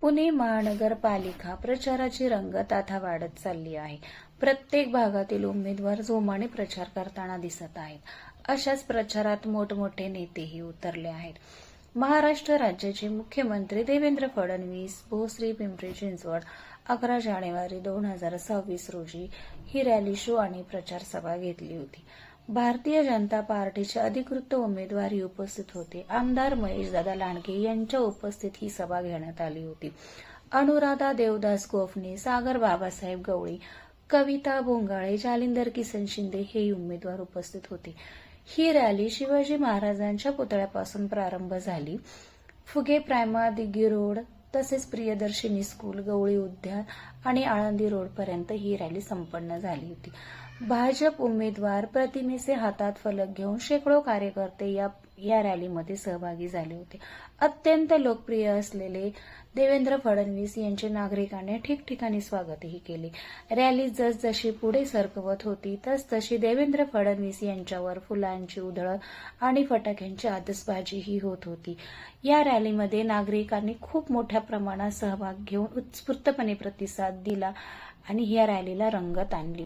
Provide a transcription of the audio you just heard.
पुणे महानगरपालिका प्रचाराची रंगत आता वाढत चालली आहे. प्रत्येक भागातील उमेदवार जोमाने प्रचार करताना दिसत आहेत. अशाच प्रचारात मोठमोठे नेतेही उतरले आहेत. महाराष्ट्र राज्याचे मुख्यमंत्री देवेंद्र फडणवीस भोसरी पिंपरी चिंचवड अकरा जानेवारी दोन हजार सव्वीस रोजी ही रॅली शो आणि प्रचार सभा घेतली होती. भारतीय जनता पार्टीचे अधिकृत उमेदवारही उपस्थित होते. आमदार महेशदादा लांडगे यांच्या उपस्थित ही सभा घेण्यात आली होती. अनुराधा देवदास गोफणे सागर बाबासाहेब गवळी कविता भोंगाळे जालिंदर किसन शिंदे हे उमेदवार उपस्थित होते. ही रॅली शिवाजी महाराजांच्या पुतळ्यापासून प्रारंभ झाली. फुगे प्रायमा दिग्गी रोड तसेच प्रियदर्शिनी स्कूल गवळी उद्यान आणि आळंदी रोडपर्यंत ही रॅली संपन्न झाली होती. भाजप उमेदवार प्रतिमेचे हातात फलक घेऊन शेकडो कार्यकर्ते या या रॅलीमध्ये सहभागी झाले होते. अत्यंत लोकप्रिय असलेले देवेंद्र फडणवीस यांचे नागरिकांनी ठिकठिकाणी स्वागतही केले. रॅली जसजशी पुढे सरकवत होती तसतशी देवेंद्र फडणवीस यांच्यावर फुलांची उधळण आणि फटाक्यांची आतसबाजीही होत होती. या रॅलीमध्ये नागरिकांनी खूप मोठ्या प्रमाणात सहभाग घेऊन उत्स्फूर्तपणे प्रतिसाद दिला आणि या रॅलीला रंगत आणली.